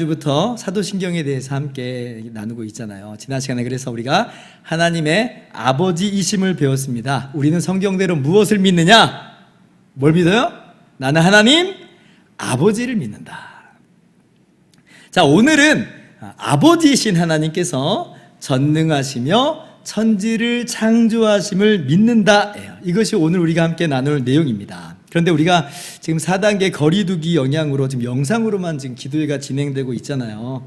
지난주부터 사도신경에 대해서 함께 나누고 있잖아요. 지난 시간에 그래서 우리가 하나님의 아버지이심을 배웠습니다. 우리는 성경대로 무엇을 믿느냐? 뭘 믿어요? 나는 하나님 아버지를 믿는다. 자, 오늘은 아버지이신 하나님께서 전능하시며 천지를 창조하심을 믿는다. 이것이 오늘 우리가 함께 나눌 내용입니다. 그런데 우리가 지금 4단계 거리두기 영향으로 지금 영상으로만 지금 기도회가 진행되고 있잖아요.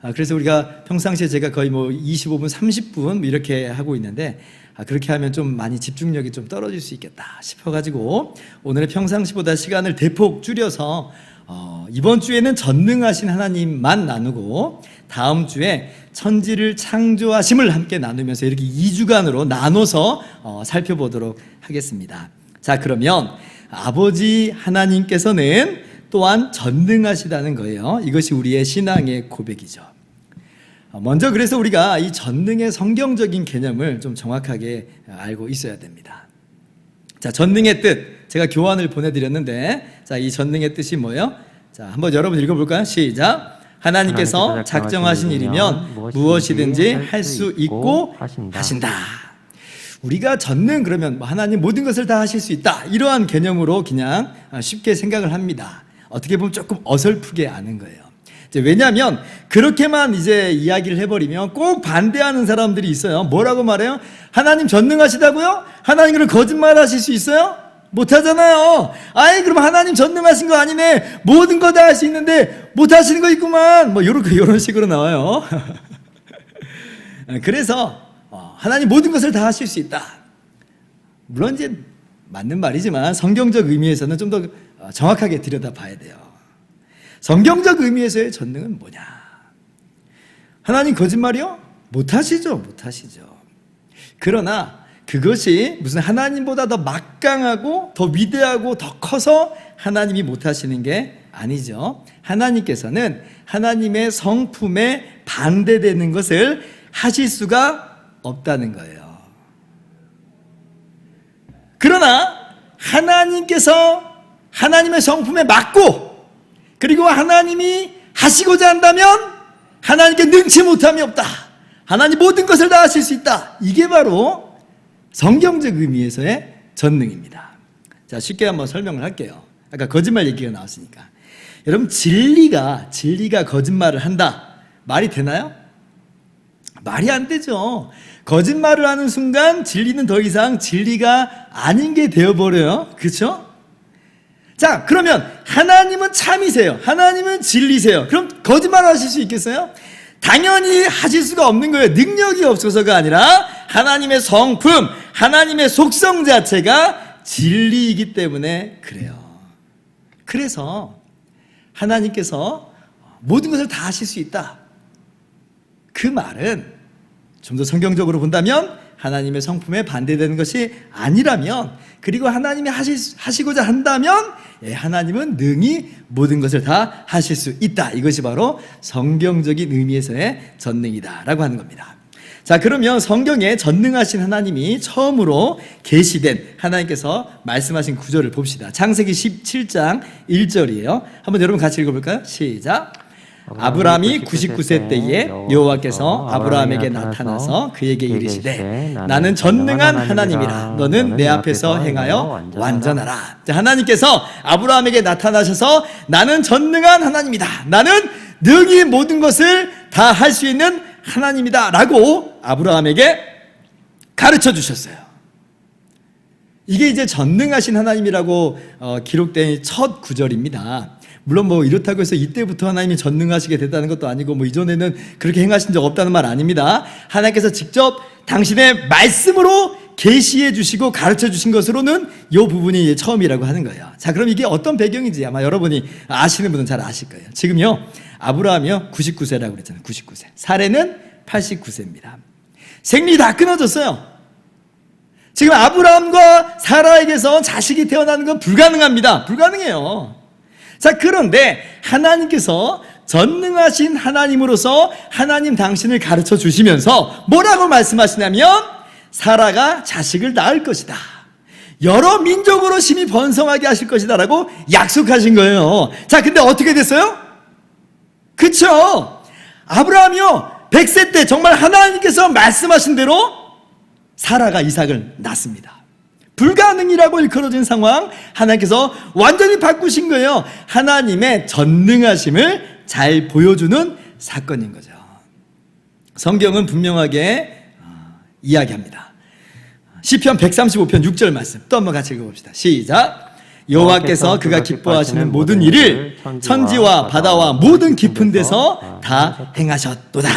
아, 그래서 우리가 평상시에 제가 거의 뭐 25분, 30분 이렇게 하고 있는데 아, 그렇게 하면 좀 많이 집중력이 좀 떨어질 수 있겠다 싶어가지고 오늘의 평상시보다 시간을 대폭 줄여서 어, 이번 주에는 전능하신 하나님만 나누고 다음 주에 천지를 창조하심을 함께 나누면서 이렇게 2주간으로 나눠서 어, 살펴보도록 하겠습니다. 자, 그러면 아버지 하나님께서는 또한 전능하시다는 거예요. 이것이 우리의 신앙의 고백이죠. 어, 먼저 그래서 우리가 이 전능의 성경적인 개념을 좀 정확하게 알고 있어야 됩니다. 자, 전능의 뜻. 제가 교환을 보내드렸는데, 자, 이 전능의 뜻이 뭐예요? 자, 한번 여러분 읽어볼까요? 시작. 하나님께서 하나님께서 작정하신 일이면 무엇이든지 할 수 있고 하신다. 우리가 전능 그러면 뭐 하나님 모든 것을 다 하실 수 있다. 이러한 개념으로 그냥 쉽게 생각을 합니다. 어떻게 보면 조금 어설프게 아는 거예요. 왜냐하면 그렇게만 이제 이야기를 해버리면 꼭 반대하는 사람들이 있어요. 뭐라고 말해요? 하나님 전능하시다고요? 하나님 그럼 거짓말 하실 수 있어요? 못하잖아요. 아이 그럼 하나님 전능하신 거 아니네. 모든 거 다 할 수 있는데 못하시는 거 있구만. 뭐 요런 요런 식으로 나와요. 그래서 어, 하나님 모든 것을 다 하실 수 있다. 물론 이제 맞는 말이지만 성경적 의미에서는 좀더 어, 정확하게 들여다봐야 돼요. 성경적 의미에서의 전능은 뭐냐? 하나님 거짓말이요? 못하시죠, 못하시죠. 그러나 그것이 무슨 하나님보다 더 막강하고 더 위대하고 더 커서 하나님이 못하시는 게 아니죠. 하나님께서는 하나님의 성품에 반대되는 것을 하실 수가 없다는 거예요. 그러나 하나님께서 하나님의 성품에 맞고 그리고 하나님이 하시고자 한다면 하나님께 능치 못함이 없다. 하나님 모든 것을 다 하실 수 있다. 이게 바로 성경적 의미에서의 전능입니다. 자, 쉽게 한번 설명을 할게요. 아까 거짓말 얘기가 나왔으니까. 여러분, 진리가, 진리가 거짓말을 한다. 말이 되나요? 말이 안 되죠. 거짓말을 하는 순간 진리는 더 이상 진리가 아닌 게 되어버려요. 그렇죠? 자, 그러면 하나님은 참이세요. 하나님은 진리세요. 그럼 거짓말 하실 수 있겠어요? 당연히 하실 수가 없는 거예요. 능력이 없어서가 아니라 하나님의 성품, 하나님의 속성 자체가 진리이기 때문에 그래요. 그래서 하나님께서 모든 것을 다 하실 수 있다. 그 말은 좀 더 성경적으로 본다면 하나님의 성품에 반대되는 것이 아니라면 그리고 하나님이 하실, 하시고자 한다면 예, 하나님은 능히 모든 것을 다 하실 수 있다. 이것이 바로 성경적인 의미에서의 전능이다라고 하는 겁니다. 자, 그러면 성경에 전능하신 하나님이 처음으로 계시된 하나님께서 말씀하신 구절을 봅시다. 창세기 17장 1절이에요. 한번 여러분 같이 읽어 볼까요? 시작. 아브라함이 99세 때에 여호와께서 아브라함에게 나타나서 그에게 이르시되 나는 전능한 하나님이라 너는 내 앞에서 행하여 완전하라. 자, 하나님께서 아브라함에게 나타나셔서 나는 전능한 하나님이다. 나는 능히 모든 것을 다 할 수 있는 하나님이다라고 아브라함에게 가르쳐 주셨어요. 이게 이제 전능하신 하나님이라고 어, 기록된 첫 구절입니다. 물론 뭐 이렇다고 해서 이때부터 하나님이 전능하시게 됐다는 것도 아니고 뭐 이전에는 그렇게 행하신 적 없다는 말 아닙니다. 하나님께서 직접 당신의 말씀으로 계시해 주시고 가르쳐 주신 것으로는 이 부분이 처음이라고 하는 거예요. 자, 그럼 이게 어떤 배경인지 아마 여러분이 아시는 분은 잘 아실 거예요. 지금요, 아브라함이요, 99세라고 그랬잖아요. 99세. 사례는 89세입니다. 생리 다 끊어졌어요. 지금 아브라함과 사라에게서 자식이 태어나는 건 불가능합니다. 불가능해요. 자, 그런데 하나님께서 전능하신 하나님으로서 하나님 당신을 가르쳐 주시면서 뭐라고 말씀하시냐면 사라가 자식을 낳을 것이다. 여러 민족으로 심히 번성하게 하실 것이다라고 약속하신 거예요. 자, 근데 어떻게 됐어요? 그쵸? 아브라함이요, 100세 때 정말 하나님께서 말씀하신 대로 사라가 이삭을 낳습니다. 불가능이라고 일컬어진 상황, 하나님께서 완전히 바꾸신 거예요. 하나님의 전능하심을 잘 보여주는 사건인 거죠. 성경은 분명하게 어, 이야기합니다. 시편 135편 6절 말씀 또 한번 같이 읽어봅시다. 시작. 여호와께서 그가 기뻐하시는 모든 일을 천지와 바다와 모든 깊은 데서 다 행하셨도다.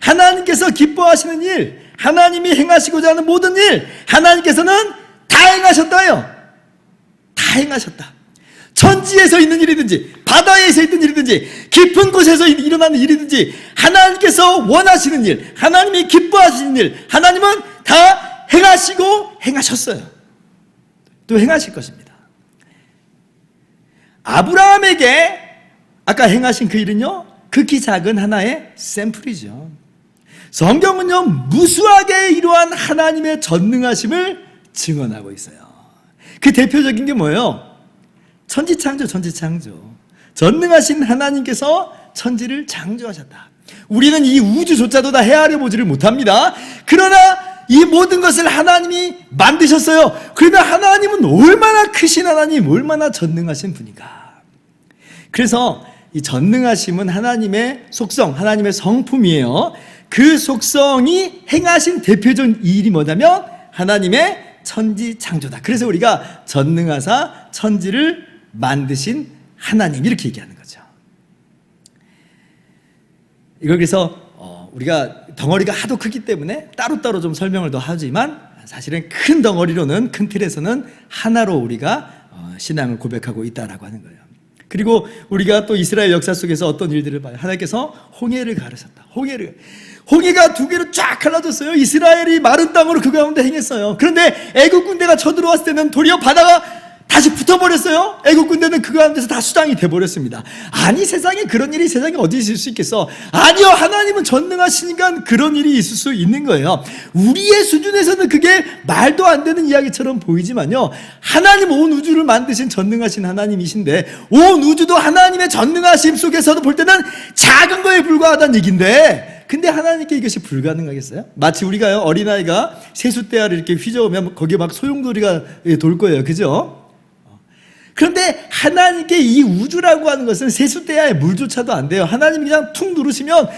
하나님께서 기뻐하시는 일, 하나님이 행하시고자 하는 모든 일, 하나님께서는 다 행하셨다요. 다 행하셨다. 천지에서 있는 일이든지 바다에서 있는 일이든지 깊은 곳에서 일어나는 일이든지 하나님께서 원하시는 일, 하나님이 기뻐하시는 일, 하나님은 다 행하시고 행하셨어요. 또 행하실 것입니다. 아브라함에게 아까 행하신 그 일은요, 극히 작은 하나의 샘플이죠. 성경은요, 무수하게 이러한 하나님의 전능하심을 증언하고 있어요. 그 대표적인 게 뭐예요? 천지창조, 천지창조. 전능하신 하나님께서 천지를 창조하셨다. 우리는 이 우주조차도 다 헤아려 보지를 못합니다. 그러나 이 모든 것을 하나님이 만드셨어요. 그러면 하나님은 얼마나 크신 하나님, 얼마나 전능하신 분인가. 그래서 이 전능하심은 하나님의 속성, 하나님의 성품이에요. 그 속성이 행하신 대표적인 일이 뭐냐면 하나님의 천지 창조다. 그래서 우리가 전능하사 천지를 만드신 하나님 이렇게 얘기하는 거죠. 이걸 그래서 어, 우리가 덩어리가 하도 크기 때문에 따로따로 좀 설명을 더 하지만 사실은 큰 덩어리로는 큰 틀에서는 하나로 우리가 어, 신앙을 고백하고 있다라고 하는 거예요. 그리고 우리가 또 이스라엘 역사 속에서 어떤 일들을 봐요. 하나님께서 홍해를 가르셨다. 홍해를 홍해가 두 개로 쫙 갈라졌어요. 이스라엘이 마른 땅으로 그 가운데 행했어요. 그런데 애국 군대가 쳐들어왔을 때는 도리어 바다가 다시 붙어버렸어요. 애국 군대는 그 가운데서 다 수장이 돼버렸습니다. 아니 세상에 그런 일이 세상에 어디 있을 수 있겠어? 아니요 하나님은 전능하시니까 그런 일이 있을 수 있는 거예요. 우리의 수준에서는 그게 말도 안 되는 이야기처럼 보이지만요. 하나님 온 우주를 만드신 전능하신 하나님이신데 온 우주도 하나님의 전능하심 속에서도 볼 때는 작은 거에 불과하다는 얘기인데 근데 하나님께 이것이 불가능하겠어요? 마치 우리가요 어린아이가 세숫대야를 이렇게 휘저으면 거기에 막 소용돌이가 돌 거예요 그죠? 그런데 하나님께 이 우주라고 하는 것은 세숫대야의 물조차도 안 돼요. 하나님 그냥 툭 누르시면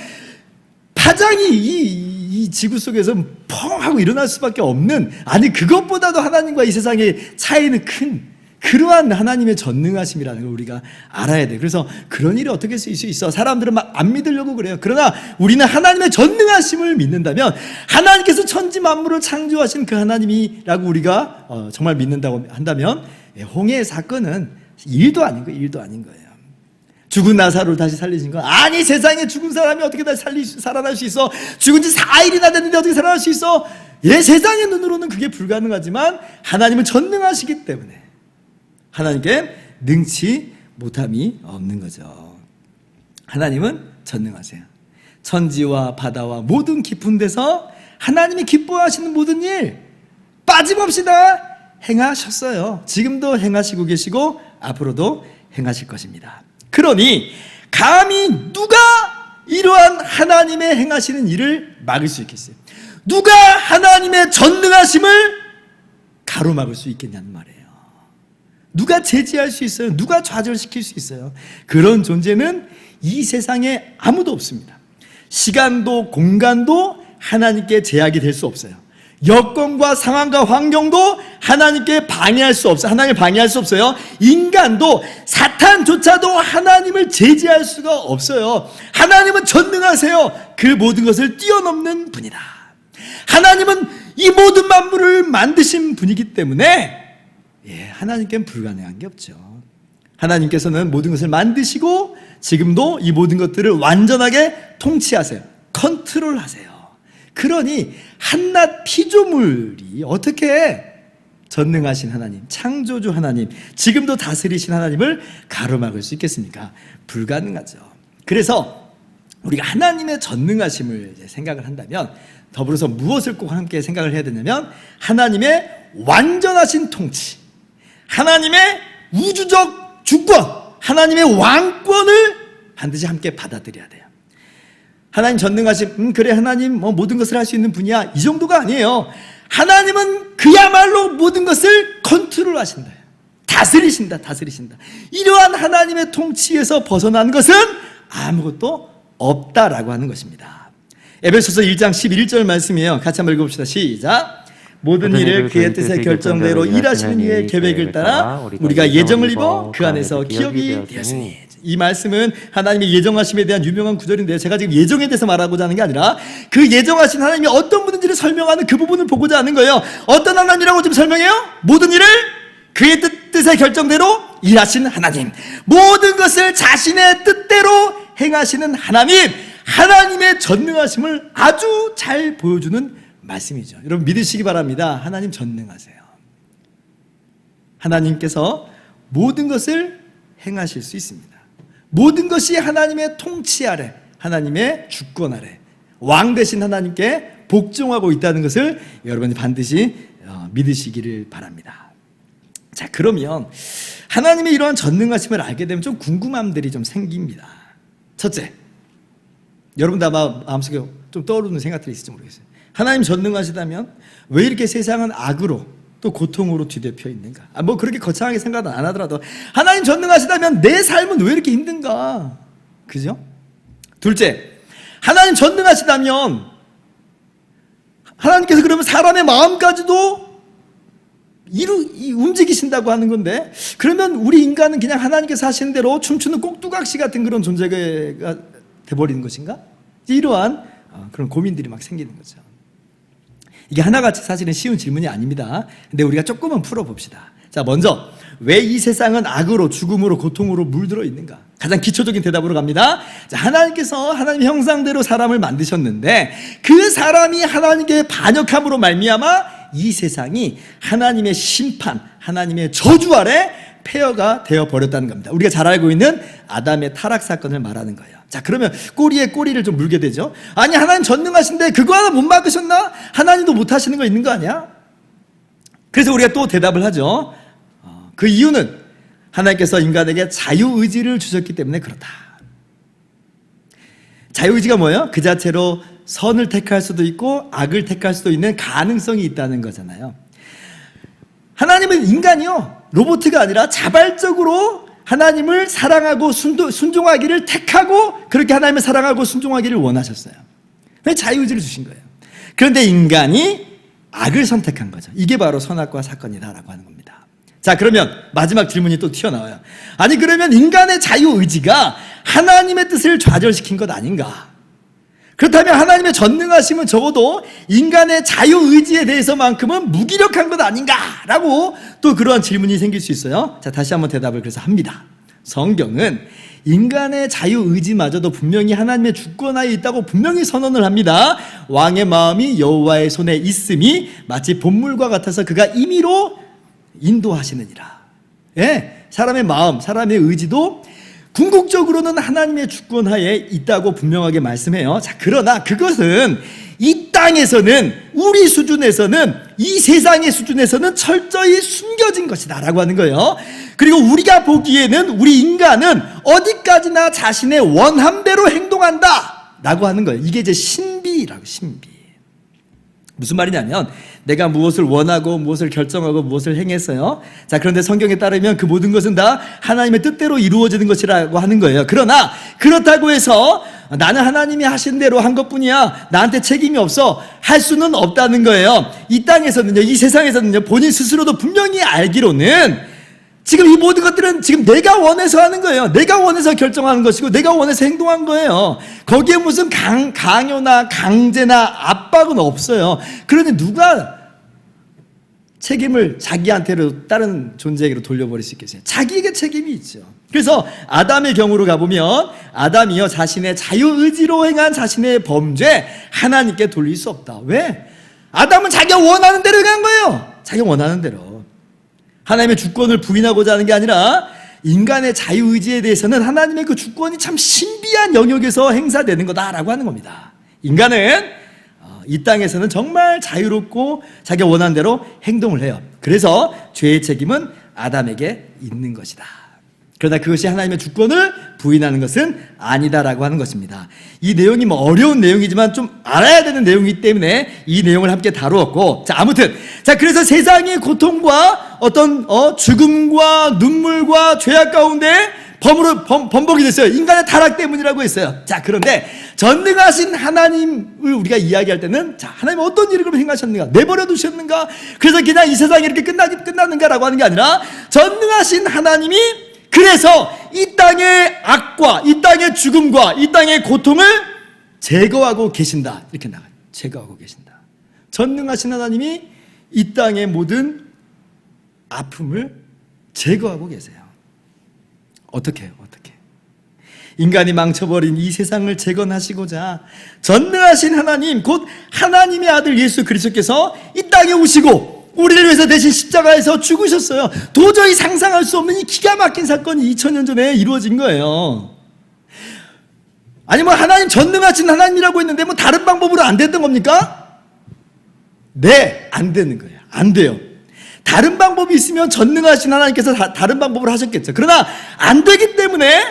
파장이 이, 이 지구 속에서 펑 하고 일어날 수밖에 없는 아니 그것보다도 하나님과 이 세상의 차이는 큰 그러한 하나님의 전능하심이라는 걸 우리가 알아야 돼. 그래서 그런 일이 어떻게 있을 수 있어? 사람들은 막 안 믿으려고 그래요. 그러나 우리는 하나님의 전능하심을 믿는다면 하나님께서 천지 만물을 창조하신 그 하나님이라고 우리가 어, 정말 믿는다고 한다면 예, 홍해 사건은 일도 아닌 거예요. 일도 아닌 거예요. 죽은 나사로를 다시 살리신 건 아니 세상에 죽은 사람이 어떻게 다시 살리 살아날 수 있어? 죽은 지 4일이나 됐는데 어떻게 살아날 수 있어? 예, 세상의 눈으로는 그게 불가능하지만 하나님은 전능하시기 때문에 하나님께 능치 못함이 없는 거죠. 하나님은 전능하세요. 천지와 바다와 모든 깊은 데서 하나님이 기뻐하시는 모든 일 빠짐없이 다 행하셨어요. 지금도 행하시고 계시고 앞으로도 행하실 것입니다. 그러니 감히 누가 이러한 하나님의 행하시는 일을 막을 수 있겠어요? 누가 하나님의 전능하심을 가로막을 수 있겠냐는 말이에요. 누가 제지할 수 있어요? 누가 좌절시킬 수 있어요? 그런 존재는 이 세상에 아무도 없습니다. 시간도 공간도 하나님께 제약이 될 수 없어요. 여건과 상황과 환경도 하나님께 방해할 수 없어요. 하나님을 방해할 수 없어요. 인간도 사탄조차도 하나님을 제지할 수가 없어요. 하나님은 전능하세요. 그 모든 것을 뛰어넘는 분이다. 하나님은 이 모든 만물을 만드신 분이기 때문에 예, 하나님께는 불가능한 게 없죠. 하나님께서는 모든 것을 만드시고 지금도 이 모든 것들을 완전하게 통치하세요. 컨트롤하세요. 그러니 한낱 피조물이 어떻게 전능하신 하나님, 창조주 하나님, 지금도 다스리신 하나님을 가로막을 수 있겠습니까? 불가능하죠. 그래서 우리가 하나님의 전능하심을 생각을 한다면 더불어서 무엇을 꼭 함께 생각을 해야 되냐면 하나님의 완전하신 통치, 하나님의 우주적 주권, 하나님의 왕권을 반드시 함께 받아들여야 돼요. 하나님 전능하심, 음, 그래, 하나님 뭐 모든 것을 할 수 있는 분이야. 이 정도가 아니에요. 하나님은 그야말로 모든 것을 컨트롤 하신다. 다스리신다, 다스리신다. 이러한 하나님의 통치에서 벗어난 것은 아무것도 없다라고 하는 것입니다. 에베소서 1장 11절 말씀이에요. 같이 한번 읽어봅시다. 시작. 모든 일을 그의 뜻의 결정대로 일하시는 이의 계획을 따라 우리가 예정을 입어 그 안에서 기업이 되었으니 이 말씀은 하나님의 예정하심에 대한 유명한 구절인데요. 제가 지금 예정에 대해서 말하고자 하는 게 아니라 그 예정하신 하나님이 어떤 분인지를 설명하는 그 부분을 보고자 하는 거예요. 어떤 하나님이라고 좀 설명해요? 모든 일을 그의 뜻, 뜻의 결정대로 일하신 하나님. 모든 것을 자신의 뜻대로 행하시는 하나님. 하나님의 전능하심을 아주 잘 보여주는 말씀이죠. 여러분 믿으시기 바랍니다. 하나님 전능하세요. 하나님께서 모든 것을 행하실 수 있습니다. 모든 것이 하나님의 통치 아래, 하나님의 주권 아래, 왕 되신 하나님께 복종하고 있다는 것을 여러분이 반드시 어, 믿으시기를 바랍니다. 자, 그러면 하나님의 이러한 전능하심을 알게 되면 좀 궁금함들이 좀 생깁니다. 첫째, 여러분도 아마 마음속에 좀 떠오르는 생각들이 있을지 모르겠어요. 하나님 전능하시다면 왜 이렇게 세상은 악으로 또 고통으로 뒤덮여 있는가? 아, 뭐 그렇게 거창하게 생각 안 하더라도 하나님 전능하시다면 내 삶은 왜 이렇게 힘든가? 그죠? 둘째, 하나님 전능하시다면 하나님께서 그러면 사람의 마음까지도 이루 이, 움직이신다고 하는 건데 그러면 우리 인간은 그냥 하나님께서 하시는 대로 춤추는 꼭두각시 같은 그런 존재가 돼버리는 것인가? 이러한 어, 그런 고민들이 막 생기는 거죠. 이게 하나같이 사실은 쉬운 질문이 아닙니다. 근데 우리가 조금은 풀어봅시다. 자, 먼저 왜 이 세상은 악으로 죽음으로 고통으로 물들어 있는가? 가장 기초적인 대답으로 갑니다. 자, 하나님께서 하나님 형상대로 사람을 만드셨는데 그 사람이 하나님께 반역함으로 말미암아 이 세상이 하나님의 심판, 하나님의 저주 아래 폐허가 되어 버렸다는 겁니다. 우리가 잘 알고 있는 아담의 타락 사건을 말하는 거예요. 자, 그러면 꼬리에 꼬리를 좀 물게 되죠. 아니, 하나님 전능하신데 그거 하나 못 막으셨나? 하나님도 못 하시는 거 있는 거 아니야? 그래서 우리가 또 대답을 하죠. 어, 그 이유는 하나님께서 인간에게 자유의지를 주셨기 때문에 그렇다. 자유의지가 뭐예요? 그 자체로 선을 택할 수도 있고 악을 택할 수도 있는 가능성이 있다는 거잖아요. 하나님은 인간이요. 로보트가 아니라 자발적으로 하나님을 사랑하고 순종하기를 택하고 그렇게 하나님을 사랑하고 순종하기를 원하셨어요. 자유의지를 주신 거예요. 그런데 인간이 악을 선택한 거죠. 이게 바로 선악과 사건이다라고 하는 겁니다. 자, 그러면 마지막 질문이 또 튀어나와요. 아니, 그러면 인간의 자유의지가 하나님의 뜻을 좌절시킨 것 아닌가? 그렇다면 하나님의 전능하심은 적어도 인간의 자유의지에 대해서만큼은 무기력한 것 아닌가라고 또 그러한 질문이 생길 수 있어요. 자, 다시 한번 대답을 그래서 합니다. 성경은 인간의 자유의지마저도 분명히 하나님의 주권하에 있다고 분명히 선언을 합니다. 왕의 마음이 여호와의 손에 있음이 마치 본물과 같아서 그가 임의로 인도하시느니라. 예, 사람의 마음, 사람의 의지도 궁극적으로는 하나님의 주권하에 있다고 분명하게 말씀해요. 자, 그러나 그것은 이 땅에서는 우리 수준에서는 이 세상의 수준에서는 철저히 숨겨진 것이다라고 하는 거예요. 그리고 우리가 보기에는 우리 인간은 어디까지나 자신의 원함대로 행동한다라고 하는 거예요. 이게 이제 신비라고 신비. 무슨 말이냐면 내가 무엇을 원하고 무엇을 결정하고 무엇을 행했어요. 자, 그런데 성경에 따르면 그 모든 것은 다 하나님의 뜻대로 이루어지는 것이라고 하는 거예요. 그러나 그렇다고 해서 나는 하나님이 하신 대로 한 것뿐이야. 나한테 책임이 없어. 할 수는 없다는 거예요. 이 땅에서는요, 이 세상에서는요, 본인 스스로도 분명히 알기로는 지금 이 모든 것들은 지금 내가 원해서 하는 거예요. 내가 원해서 결정하는 것이고, 내가 원해서 행동한 거예요. 거기에 무슨 강, 강요나 강제나 압박은 없어요. 그런데 누가 책임을 자기한테로 다른 존재에게로 돌려버릴 수 있겠어요? 자기에게 책임이 있죠. 그래서 아담의 경우로 가보면 아담이요 자신의 자유의지로 행한 자신의 범죄 하나님께 돌릴 수 없다. 왜? 아담은 자기가 원하는 대로 행한 거예요. 자기가 원하는 대로. 하나님의 주권을 부인하고자 하는 게 아니라 인간의 자유의지에 대해서는 하나님의 그 주권이 참 신비한 영역에서 행사되는 거다라고 하는 겁니다. 인간은 이 땅에서는 정말 자유롭고 자기가 원하는 대로 행동을 해요. 그래서 죄의 책임은 아담에게 있는 것이다. 그러나 그것이 하나님의 주권을 부인하는 것은 아니다라고 하는 것입니다. 이 내용이 뭐 어려운 내용이지만 좀 알아야 되는 내용이기 때문에 이 내용을 함께 다루었고, 자 아무튼 자 그래서 세상의 고통과 어떤 어, 죽음과 눈물과 죄악 가운데 범으로 범, 범벅이 됐어요. 인간의 타락 때문이라고 했어요. 자 그런데 전능하신 하나님을 우리가 이야기할 때는 자 하나님 어떤 일을 행하셨는가 내버려 두셨는가 그래서 그냥 이 세상이 이렇게 끝나기 끝났는가라고 하는 게 아니라 전능하신 하나님이 그래서 이 땅의 악과 이 땅의 죽음과 이 땅의 고통을 제거하고 계신다 이렇게 나가요. 제거하고 계신다. 전능하신 하나님이 이 땅의 모든 아픔을 제거하고 계세요. 어떻게 해요? 어떻게? 인간이 망쳐버린 이 세상을 재건하시고자 전능하신 하나님, 곧 하나님의 아들 예수 그리스도께서 이 땅에 오시고 우리를 위해서 대신 십자가에서 죽으셨어요. 도저히 상상할 수 없는 이 기가 막힌 사건이 2000년 전에 이루어진 거예요. 아니 뭐 하나님 전능하신 하나님이라고 했는데 뭐 다른 방법으로 안 됐던 겁니까? 네, 안 되는 거예요. 안 돼요. 다른 방법이 있으면 전능하신 하나님께서 다, 다른 방법을 하셨겠죠. 그러나 안 되기 때문에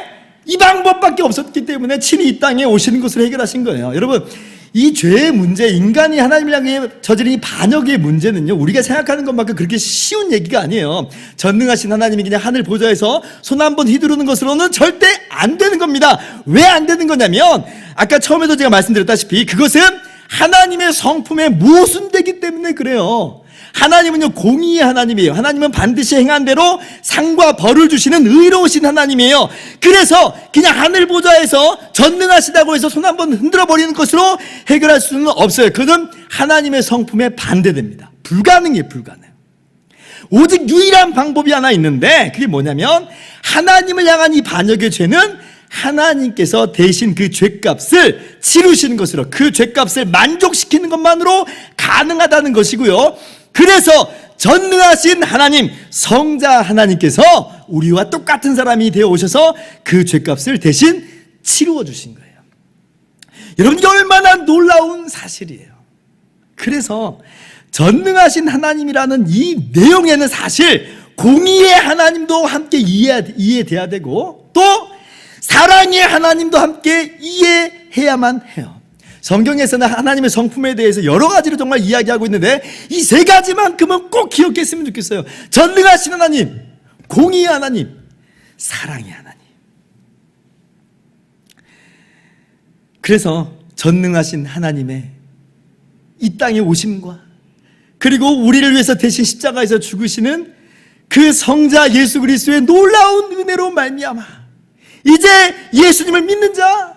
이 방법밖에 없었기 때문에 친히 이 땅에 오시는 것을 해결하신 거예요. 여러분, 이 죄의 문제, 인간이 하나님을 향해 저지른 이 반역의 문제는요, 우리가 생각하는 것만큼 그렇게 쉬운 얘기가 아니에요. 전능하신 하나님이 그냥 하늘 보좌에서 손 한 번 휘두르는 것으로는 절대 안 되는 겁니다. 왜 안 되는 거냐면, 아까 처음에도 제가 말씀드렸다시피 그것은 하나님의 성품에 모순되기 때문에 그래요. 하나님은요 공의의 하나님이에요. 하나님은 반드시 행한 대로 상과 벌을 주시는 의로우신 하나님이에요. 그래서 그냥 하늘 보좌에서 전능하시다고 해서 손 한번 흔들어 버리는 것으로 해결할 수는 없어요. 그건 하나님의 성품에 반대됩니다. 불가능해요, 불가능. 오직 유일한 방법이 하나 있는데 그게 뭐냐면 하나님을 향한 이 반역의 죄는 하나님께서 대신 그 죄값을 치르시는 것으로 그 죄값을 만족시키는 것만으로 가능하다는 것이고요. 그래서 전능하신 하나님, 성자 하나님께서 우리와 똑같은 사람이 되어 오셔서 그 죄값을 대신 치루어 주신 거예요. 여러분, 이게 얼마나 놀라운 사실이에요. 그래서 전능하신 하나님이라는 이 내용에는 사실 공의의 하나님도 함께 이해, 이해돼야 되고 또 사랑의 하나님도 함께 이해해야만 해요. 성경에서는 하나님의 성품에 대해서 여러 가지로 정말 이야기하고 있는데 이 세 가지만큼은 꼭 기억했으면 좋겠어요. 전능하신 하나님, 공의의 하나님, 사랑의 하나님. 그래서 전능하신 하나님의 이 땅에 오심과 그리고 우리를 위해서 대신 십자가에서 죽으시는 그 성자 예수 그리스도의 놀라운 은혜로 말미암아 이제 예수님을 믿는 자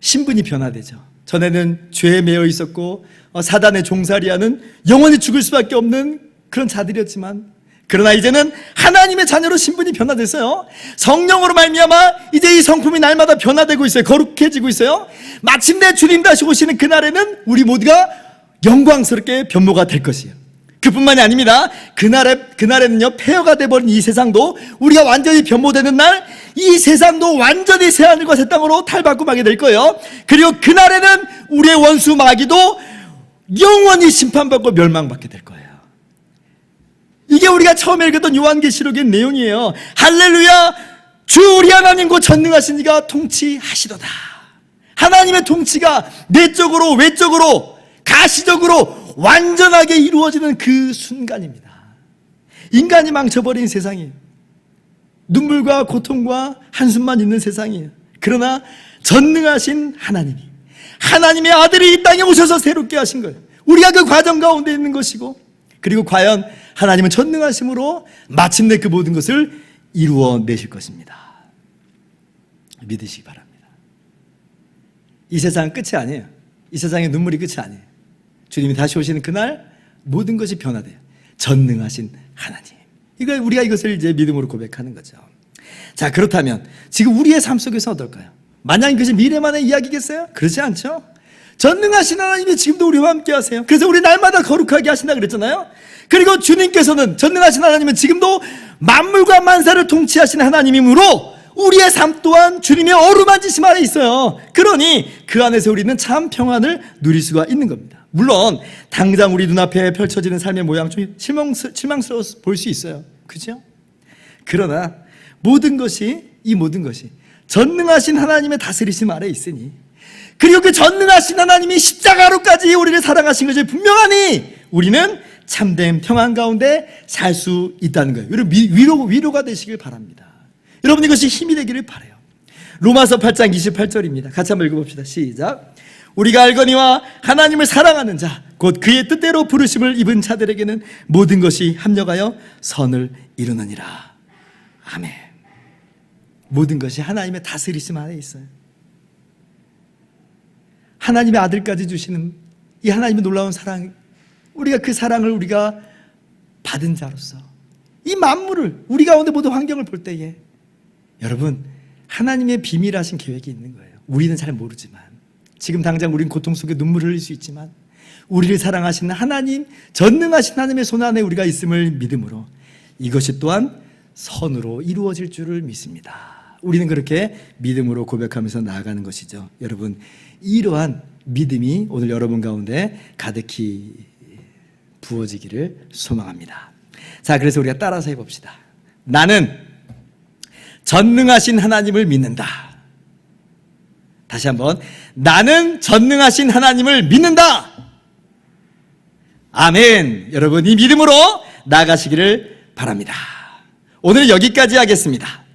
신분이 변화되죠. 전에는 죄에 매여 있었고 어, 사단의 종살이하는 영원히 죽을 수밖에 없는 그런 자들이었지만 그러나 이제는 하나님의 자녀로 신분이 변화됐어요. 성령으로 말미암아 이제 이 성품이 날마다 변화되고 있어요. 거룩해지고 있어요. 마침내 주님 다시 오시는 그날에는 우리 모두가 영광스럽게 변모가 될 것이에요. 그뿐만이 아닙니다. 그날에 그날에는요 폐허가 돼버린 이 세상도 우리가 완전히 변모되는 날 이 세상도 완전히 새 하늘과 새 땅으로 탈바꿈하게 될 거예요. 그리고 그날에는 우리의 원수 마귀도 영원히 심판받고 멸망받게 될 거예요. 이게 우리가 처음에 읽었던 요한계시록의 내용이에요. 할렐루야! 주 우리 하나님 곧 전능하신 이가 통치하시도다. 하나님의 통치가 내적으로 외적으로 가시적으로 완전하게 이루어지는 그 순간입니다. 인간이 망쳐버린 세상이에요. 눈물과 고통과 한숨만 있는 세상이에요. 그러나 전능하신 하나님이 하나님의 아들이 이 땅에 오셔서 새롭게 하신 거예요. 우리가 그 과정 가운데 있는 것이고 그리고 과연 하나님은 전능하심으로 마침내 그 모든 것을 이루어 내실 것입니다. 믿으시기 바랍니다. 이 세상은 끝이 아니에요. 이 세상의 눈물이 끝이 아니에요. 주님이 다시 오시는 그날 모든 것이 변화돼요. 전능하신 하나님. 이거 우리가 이것을 이제 믿음으로 고백하는 거죠. 자, 그렇다면 지금 우리의 삶 속에서 어떨까요? 만약 이것이 미래만의 이야기겠어요? 그렇지 않죠? 전능하신 하나님이 지금도 우리와 함께 하세요. 그래서 우리 날마다 거룩하게 하신다 그랬잖아요. 그리고 주님께서는 전능하신 하나님은 지금도 만물과 만사를 통치하시는 하나님이므로 우리의 삶 또한 주님의 어루만지심 아래 있어요. 그러니 그 안에서 우리는 참 평안을 누릴 수가 있는 겁니다. 물론 당장 우리 눈앞에 펼쳐지는 삶의 모양 좀 실망스, 실망스러워 보일 수 있어요. 그죠? 그러나 모든 것이 이 모든 것이 전능하신 하나님의 다스리심 아래 있으니 그리고 그 전능하신 하나님이 십자가로까지 우리를 사랑하신 것이 분명하니 우리는 참된 평안 가운데 살 수 있다는 거예요. 여러분 위- 위로 위로가 되시길 바랍니다. 여러분 이것이 힘이 되기를 바래요. 로마서 8장 28절입니다. 같이 한번 읽어봅시다. 시작. 우리가 알거니와 하나님을 사랑하는 자, 곧 그의 뜻대로 부르심을 입은 자들에게는 모든 것이 합력하여 선을 이루느니라. 아멘. 모든 것이 하나님의 다스리심 안에 있어요. 하나님의 아들까지 주시는 이 하나님의 놀라운 사랑, 우리가 그 사랑을 우리가 받은 자로서 이 만물을 우리 가운데 모든 환경을 볼 때에 여러분 하나님의 비밀하신 계획이 있는 거예요. 우리는 잘 모르지만 지금 당장 우리는 고통 속에 눈물 흘릴 수 있지만 우리를 사랑하시는 하나님 전능하신 하나님의 손 안에 우리가 있음을 믿음으로 이것이 또한 선으로 이루어질 줄을 믿습니다. 우리는 그렇게 믿음으로 고백하면서 나아가는 것이죠. 여러분 이러한 믿음이 오늘 여러분 가운데 가득히 부어지기를 소망합니다. 자, 그래서 우리가 따라서 해봅시다. 나는 전능하신 하나님을 믿는다. 다시 한번. 나는 전능하신 하나님을 믿는다. 아멘. 여러분, 이 믿음으로 나가시기를 바랍니다. 오늘 여기까지 하겠습니다.